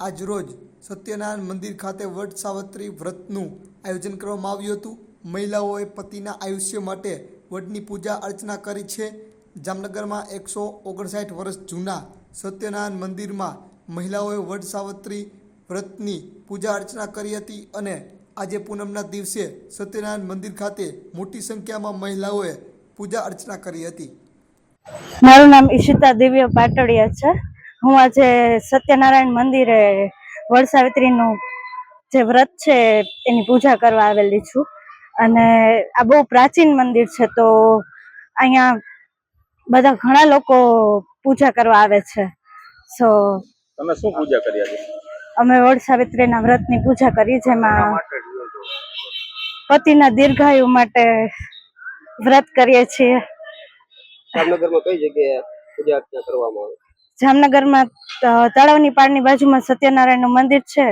આજરોજ સત્યનારાયણ મંદિર ખાતે વટ સાવત્રી વ્રતનું આયોજન કરવામાં આવ્યું હતું. મહિલાઓએ પતિના આયુષ્ય માટે વડની પૂજા અર્ચના કરી છે. જામનગરમાં એકસો ઓગણસાઠ વર્ષ જૂના સત્યનારાયણ મંદિરમાં મહિલાઓએ વડ સાવત્રી વ્રતની પૂજા અર્ચના કરી હતી અને આજે પૂનમના દિવસે સત્યનારાયણ મંદિર ખાતે મોટી સંખ્યામાં મહિલાઓએ પૂજા અર્ચના કરી હતી. મારું નામ ઈશિતા દિવ્ય પાટડિયા છે. હું આજે સત્યનારાયણ મંદિરે વડસાવિત્રીનું જે વ્રત છે એની પૂજા કરવા આવેલી છું. અને આ બહુ પ્રાચીન મંદિર છે તો અહીંયા બધા ઘણા લોકો પૂજા કરવા આવે છે. સો તમે શું પૂજા કરી આજે? અમે વડસાવિત્રીના વ્રતની પૂજા કરી જેમાં પતિના દીર્ઘાયુ માટે વ્રત કરીએ છીએ. જામનગરમાં કઈ જગ્યાએ પૂજા અર્ચના કરવામાં આવે? જામનગરમાં તળાવની પાળની બાજુમાં સત્યનારાયણનું મંદિર છે,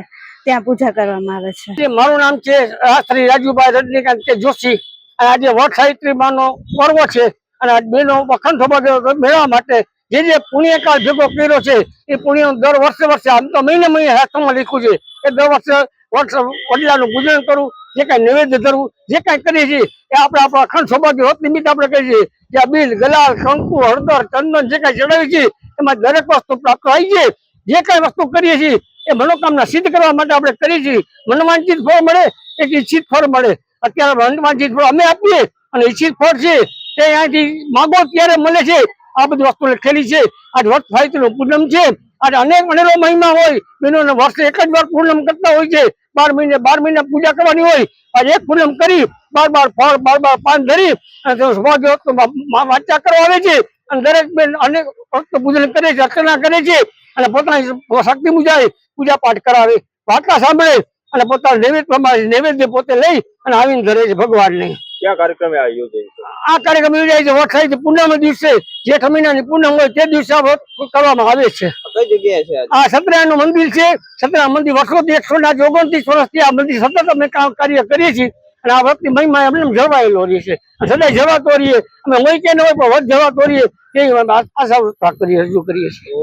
ત્યાં પૂજા કરવામાં આવે છે. મારું નામ છે શ્રી રાજુભાઈ રજનીકાંત જોશી. આજે વટ માનો પર્વ છે, અને બેનો અખંડ મેળવવા માટે જે જે પુણ્યકાળ ભેગો કર્યો છે, એ પુણ્ય દર વર્ષે વર્ષે આમ તો મહિને મહિને શાસ્ત્રમાં લખ્યું છે. એ દર વર્ષે વર્ષ વડલાનું પૂજન કરવું જે કાંઈ નૈવેદ્ય ધરવું, જે કાંઈ કરીએ છીએ, એ આપણે આપણા અખંડ સૌભાગ્ય હોત નિમિત્ત આપણે કહીએ છીએ. કે આ બિલ, ગલાલ, કંકુ, હળદર, ચંદન જે કાંઈ ચડાવીએ છે એમાં દરેક વસ્તુ પ્રાપ્ત થઈ છે. જે કાંઈ વસ્તુ કરીએ છીએ, એ મનોકામના સિદ્ધ કરવા માટે આપણે કરીએ છીએ. મનવાંચિત ફળ મળે, એક ઈચ્છિત ફળ મળે. અત્યારે મનવાંચિત ફળ અમે આપીએ અને ઈચ્છિત ફળ છે, તે અહીંયાથી માગો ત્યારે મળે છે. આ બધી વસ્તુ લખેલી છે. આજ વર્ષ સાહિત્યનું પૂનમ છે. આજે અનેક અનેરો મહિમા હોય. બહેનોને વર્ષે એક જ વાર પૂનમ કરતા હોય છે. બાર મહિને બાર મહિને પૂજા કરવાની હોય. આજે એક પૂનમ કરી, બાર બાર ફળ, બાર બાર પાન ધરી અને વાંચા કરવા આવે છે. અને દરેક બેન અનેક ભક્ત પૂજન કરે છે અર્ચના કરે છે અને પોતાની શક્તિ મુજબ પૂજા પાઠ કરાવે. વાર્તા સાંભળે અને પોતાના નૈવેદ્ય પ્રમાણે નૈવેદ્ય પોતે લઈ અને આવીને ધરે છે ભગવાનને. આ કાર્યક્રમ યોજાય છે વટ પૂનમ દિવસે. જેઠ મહિનાની પૂનમ હોય તે દિવસે કરવામાં આવે છે. આ સત્યનારાયણનું મંદિર છે. સત્યનારાયણ મંદિર વર્ષોથી એકસો ના ઓગણત્રીસ વર્ષથી આ મંદિર સતત અમે કાર્ય કરીએ છીએ. અને આ વ્રતની મહિમા એમને એમ જળવાયેલો રહે છે. સદાય જવાતો રહીએ. અમે હોય કે ન હોય પણ વધ જવાતો રહીએ. તે આશા વ્યક્ત કરીએ રજૂ કરીએ છીએ.